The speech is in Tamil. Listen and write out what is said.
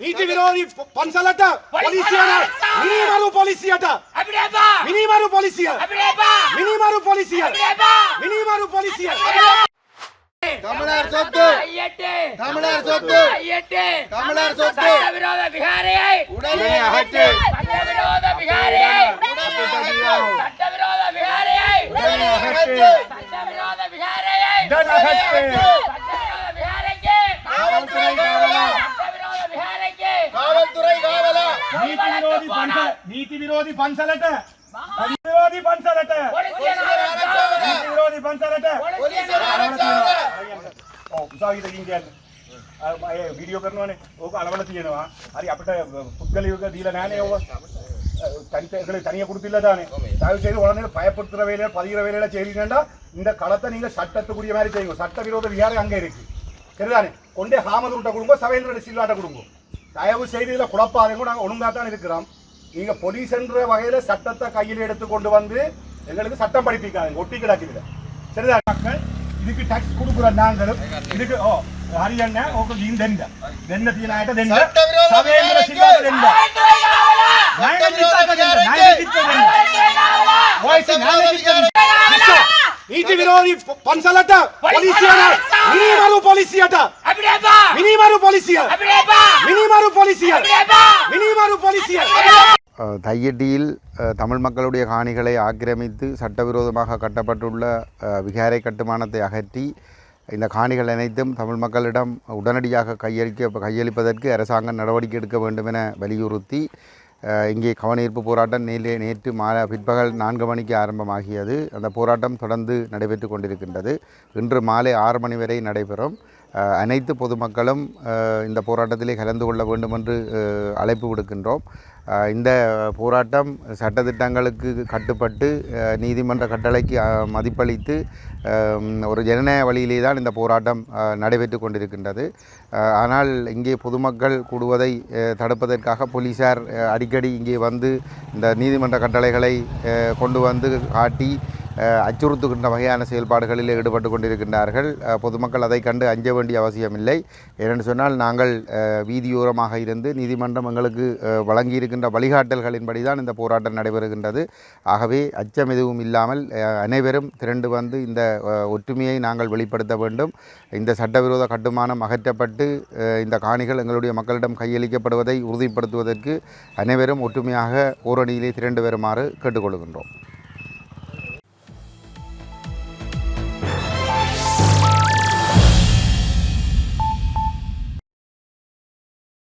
ನೀತಿ ವಿರೋಧಿ ಪಂಚಲಟ ಪೊಲೀಸಿಯನ ಮಿನಿ ಮಾರು ಪೊಲೀಸಿಯಟ ಮಿನಿ ಮಾರು ಪೊಲೀಸಿಯ ಮಿನಿ ಮಾರು ಪೊಲೀಸಿಯ ಮಿನಿ ಮಾರು ಪೊಲೀಸಿಯ தமிழர் சொத்து! தமிழர் சொத்து! தமிழர் சொத்து! விரோத விகாரியை! உடனே அகற்று! விரோத விகாரியை! விரோத விகாரியை! விரோத விகாரியை! නීති විරෝධී පන්සලට විරෝධී පන්සලට போலீஸ் නීති විරෝධී පන්සලට போலீஸ் ආරක්ෂාව ඔව් උසාවියට ගිහින් කියන්නේ අර ඒ වීඩියෝ කරනවානේ ඕක අලවල තියෙනවා හරි අපිට පුද්ගලියක දීලා නැහනේ ඕව தனித்தங்களை தனியாக கொடுத்தில்ல தானே தயவு செய்து உடனே பயப்படுத்துற வேலையில பதிகிற வேலையில செய்றீங்கன்னா இந்த களத்தை நீங்க சட்டத்துக்குரிய மாதிரி செய்யுங்க சட்ட விரோத விகாரம் அங்க இருக்கு சரிதானே கொண்டே ஹாமதுருட்ட கொடுங்க சவேந்திர சில்லாட்ட கொடுங்க தயவு செய்து இதில் குழப்பாதீங்க நாங்கள் ஒழுங்காக தான் இருக்கிறோம் நீங்க போலீஸ் என்ற வகையில சட்டத்தை கையில் எடுத்து கொண்டு வந்து எங்களுக்கு சட்டம் படிப்பிக்காதீங்க ஒட்டி கிடக்குது சரிதான் மக்கள் இதுக்கு டாக்ஸ் கொடுக்குற நாங்களும் இதுக்கு ஓ ஹரியானா ஓகே இந்த தெண்ட தெண்ட தீனாயிட்ட தெண்ட சட்டவிரோத சவேந்திர சில்லாட்ட தெண்ட නීති විරෝධී පන්සලට පොලිසියට මිනිමරු පොලිසියට අපිට එපා මිනිමරු පොලිසිය අපිට එපා මිනිමරු පොලිසිය අපිට එපා මිනිමරු පොලිසිය அஹ், தையட்டியில் தமிழ் மக்களுடைய காணிகளை ஆக்கிரமித்து சட்டவிரோதமாக கட்டப்பட்டுள்ள விகாரை கட்டுமானத்தை அகற்றி இந்த காணிகள் அனைத்தும் தமிழ் மக்களிடம் உடனடியாக கையளிக்க கையளிப்பதற்கு அரசாங்கம் நடவடிக்கை எடுக்க வேண்டும் என வலியுறுத்தி இங்கே கவனஈர்ப்பு போராட்டம் நேரே நேற்று மாலை பிற்பகல் நான்கு மணிக்கு ஆரம்பமாகியது. அந்த போராட்டம் தொடர்ந்து நடைபெற்று கொண்டிருக்கின்றது. இன்று மாலை ஆறு மணி வரை நடைபெறும். அனைத்து பொதுமக்களும் இந்த போராட்டத்திலே கலந்து கொள்ள வேண்டும் என்று அழைப்பு விடுக்கின்றோம். இந்த போராட்டம் சட்டத்திட்டங்களுக்கு கட்டுப்பட்டு நீதிமன்ற கட்டளைக்கு மதிப்பளித்து ஒரு ஜனநாயக வழியிலே தான் இந்த போராட்டம் நடைபெற்று கொண்டிருக்கின்றது. ஆனால் இங்கே பொதுமக்கள் கூடுவதை தடுப்பதற்காக போலீசார் அடிக்கடி இங்கே வந்து இந்த நீதிமன்ற கட்டளைகளை கொண்டு வந்து காட்டி அச்சுறுத்துகின்ற வகையான செயல்பாடுகளில் ஈடுபட்டு கொண்டிருக்கின்றார்கள். பொதுமக்கள் அதை கண்டு அஞ்ச வேண்டிய அவசியமில்லை. ஏனென்று சொன்னால் நாங்கள் வீதியோரமாக இருந்து நீதிமன்றம் எங்களுக்கு வழங்கியிருக்கின்ற வழிகாட்டல்களின்படி தான் இந்த போராட்டம் நடைபெறுகின்றது. ஆகவே அச்சம் எதுவும் இல்லாமல் அனைவரும் திரண்டு வந்து இந்த ஒற்றுமையை நாங்கள் வெளிப்படுத்த வேண்டும். இந்த சட்டவிரோத கட்டுமானம் அகற்றப்பட்டு இந்த காணிகள் எங்களுடைய மக்களிடம் கையளிக்கப்படுவதை உறுதிப்படுத்துவதற்கு அனைவரும் ஒற்றுமையாக ஓரணியிலே திரண்டு வருமாறு கேட்டுக்கொள்கின்றோம்.